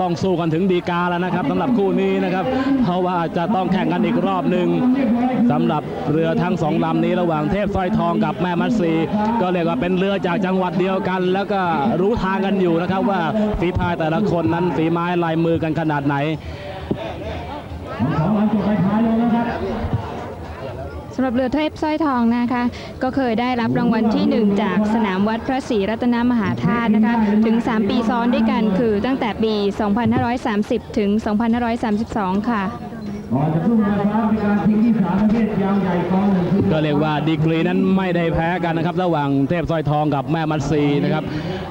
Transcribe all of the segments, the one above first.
ต้องสู้กันถึงดีกาแล้วนะครับสำหรับคู่นี้นะครับ เพราะว่าจะต้องแข่งกันอีกรอบหนึ่งสำหรับเรือทั้งสองลำนี้ระหว่างเทพสร้อยทองกับแม่มัตสีก็เรียกว่าเป็นเรือจากจังหวัดเดียวกัน แล้วก็รู้ทางกันอยู่นะครับ ว่าฝีพายแต่ละคนนั้นฝีไม้ลายมือกันขนาดไหนสองลำ สำหรับเรือเทพสร้อยทองนะคะ ก็เคยได้รับรางวัลที่ 1 จากสนามวัดพระศรีรัตนมหาธาตุนะคะถึง 3 ปีซ้อนด้วยกันคือตั้งแต่ปี 2530 ถึง 2532 ค่ะ ก็เรียกว่าดีกรีนั้นไม่ได้แพ้กันนะครับระหว่างเทพสร้อยทองกับแม่มัตซีนะครับ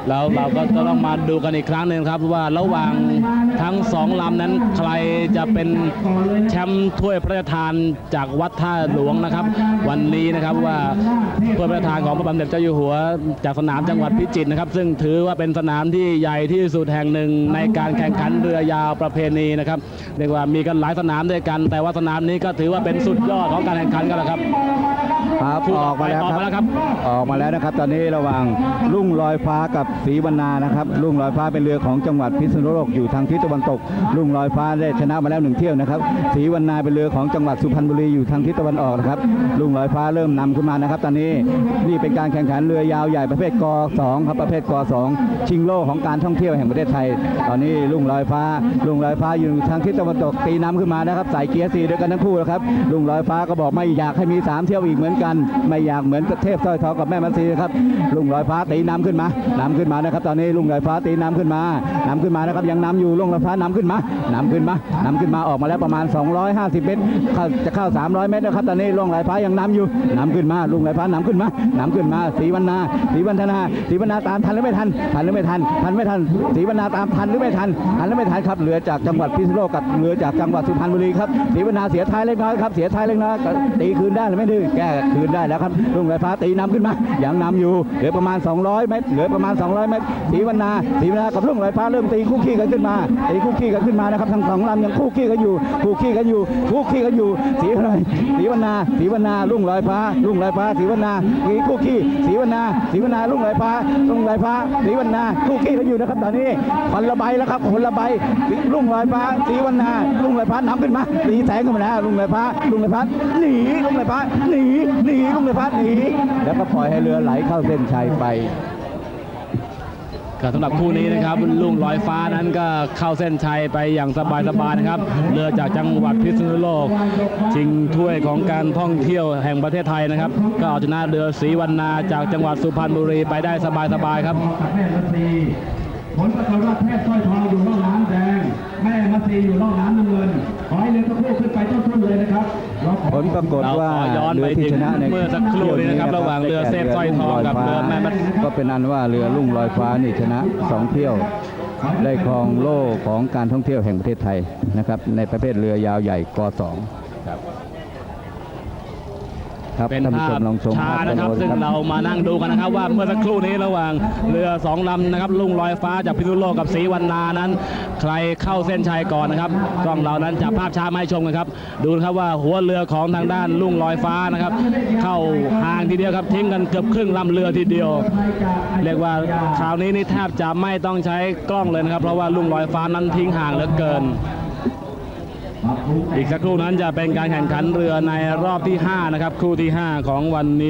แล้วเราก็จะต้องมาดูกันอีกครั้งหนึ่งครับว่าระหว่างทั้งสองลำนั้นใครจะเป็นแชมป์ถ้วยพระราชทานจากวัดท่าหลวงนะครับ วันนี้นะครับว่าถ้วยพระราชทานของพระบาทสมเด็จเจ้าอยู่หัว จากสนามจังหวัดพิจิตรนะครับ ซึ่งถือว่าเป็นสนามที่ใหญ่ที่สุดแห่งหนึ่งในการแข่งขันเรือยาวประเพณีนะครับเรียกว่ามีกันหลายสนามด้วยกัน แต่ว่าสนามนี้ก็ถือว่าเป็นสุดยอดของการแข่งขันกันแล้วครับครับคู่อต่ออกมาแล้วไปออกมาแล้วครัครับบออกมาแล้วนะครับ ตอนนี้ระหว่างลุ่งลอยฟ้ากับศรีวรรณานะครับลุ่งลอยฟ้าเป็นเรือของจังหวัดพิษณุโลกอยู่ทางทิศตะวันตกลุ่งลอยฟ้าได้ชนะมาแล้วหนึ่งเที่ยวนะครับศรีวรรณาเป็นเรือของจังหวัดสุพรรณบุรีอยู่ทางทิศตะวันออกนะครับลุ่งลอยฟ้าเริ่มนำขึ้นมานะครับ ตอนนี้นี่เป็นการแข่งขันเรือยาวใหญ่ประเภทก2ครับประเภทก2ชิงโล่ของการท่องเที่ยวแห่งประเทศไทย ตอนนี้ลุ่งลอยฟ้าลุ่งลอยฟ้าอยู่ทางทิศตะวันตกตีน้ำขึ้นมานะครับใส่เกียร์สี่ด้วยกันทั้งคู่นะครับลุงลอยฟ้าก็บอกไม่อยากให้มีสามเที่ยวอีกเหมือนกัน ไม่อยากเหมือนเทพสร้อยทองกับแม่มันซีนะครับลุงลอยฟ้าตีน้ำขึ้นมานำขึ้นมานะครับ ตอนนี้ลุงลอยฟ้าตีน้ำขึ้นมานำขึ้นมานะครับยังนำอยู่ลุงลอยฟ้านำขึ้นมานำขึ้นมานำขึ้นมาออกมาแล้วประมาณ 250 เมตรเข้าจะเข้า 300 เมตรนะครับตอนนี้ลุงลอยฟ้ายังนำอยู่นำขึ้นมาลุงลอยฟ้านำขึ้นมานำขึ้นมาศรีวรรณาศรีวรรณาศรีวรรณาตามทันหรือไม่ทันทันหรือไม่ทันทันไม่ทันศรีวรรณาตามทันหรือไม่ทันทันหรือไม่ทันครับเรือจากจังหวัดพิษณุโลกกับเรือจากจังหวัดสุพรรณบุรีครับศรีวรรณาเสียท้ายเล็กน้อยครับเสียท้ายเล็กน้อยตีคืนได้หรือไม่ดื้อแก้คืนได้แล้วครับลุงลอยฟ้าตีน้ำขึ้นมายังนำอยู่เหลือประมาณ 200เมตรเหลือประมาณ 200เมตรศรีวรรณาศรีวรรณากับลุงลอยฟ้าเริ่มตีคู่ขี้กันขึ้นมาตีคู่ขี้กันขึ้นมานะครับทั้งสองลำยังคู่ขี้กันอยู่คู่ขี้กันอยู่คู่ขี้กันอยู่ศรีวรรณาศรีวรรณาศรีวรรณาลุงลอยฟ้าลุงลอยฟ้าศรีวรรณาตีคู่ขี้ศรีวรรณาศรีวรรณาลุงลอยฟ้าลุงลอยฟ้าศรีวรรณาคู่ขี้กันอยู่นะครับตอนนี้คนละใบแล้วครับคนละใบลุงลอยฟ้าศรีวรรณาลุงลอยฟ้านำขึ้นมาตีแสงขึ้นมาแล้วลุงลอยฟ้าลุงลอยฟ้าหนีลุงลอยฟ้าหนีหนีลุงลอยฟ้าหนีแล้วก็ปล่อยให้เรือไหลเข้าเส้นชัยไปก็สำหรับคู่นี้นะครับลุงลอยฟ้านั้นก็เข้าเส้นชัยไปอย่างสบายๆนะครับเรือจากจังหวัดพิษณุโลกชิงถ้วยของการท่องเที่ยวแห่งประเทศไทยนะครับ ก็เอาชนะเรือศรีวรรณาจากจังหวัดสุพรรณบุรีไปได้สบายๆครับที ผลปรากฏว่าเทพสร้อยทองอยู่ร่องน้ำแดง แม่มัซีอยู่ร่องน้ำน้ำเงิน ขอให้เรือทั้งคู่ขึ้นไปต้นๆเลยนะครับเราขอ ผลปรากฏเราว่าขอย้อนไปเรือที่ชนะในถึงเมื่อสักครู่นี้นะครับระหว่างเรือเซฟสร้อยทองกับเรือแม่มัด ก็เป็นอันว่าเรือลุ่งลอยฟ้านี่ชนะสองเที่ยว ได้ครองโล่ของการท่องเที่ยวแห่งประเทศไทยนะครับในประเภทเรือยาวใหญ่กสอง ครับเป็นท่านผู้ภาชพมลองชมช้าภาพนะครับกัซึ่งนเรามานั่งดูกันนะครับ ว่าเมื่อสักครู่นี้ระหว่างเรือสองลำนะครับลุงลอยฟ้าจากพิษณุโลกกับศรีวรรณานั้น ใครเข้าเส้นชัยก่อนนะครับกล้องเรานั้นจับภาพช้ามาให้ชมกันครับ ดูนะครับว่าหัวเรือของทางด้านลุงลอยฟ้านะครับ เข้าห่างทีเดียวครับทิ้งกันเกือบครึ่งลำเรือทีเดียว เรียกว่าคราวนี้นี่แทบจะไม่ต้องใช้กล้องเลยนะครับ เพราะว่าลุงลอยฟ้านั้นทิ้งห่างเหลือเกิน อีกสักครู่นั้นจะเป็นการแข่งขันเรือในรอบที่ 5 นะครับ คู่ที่ 5 ของวันนี้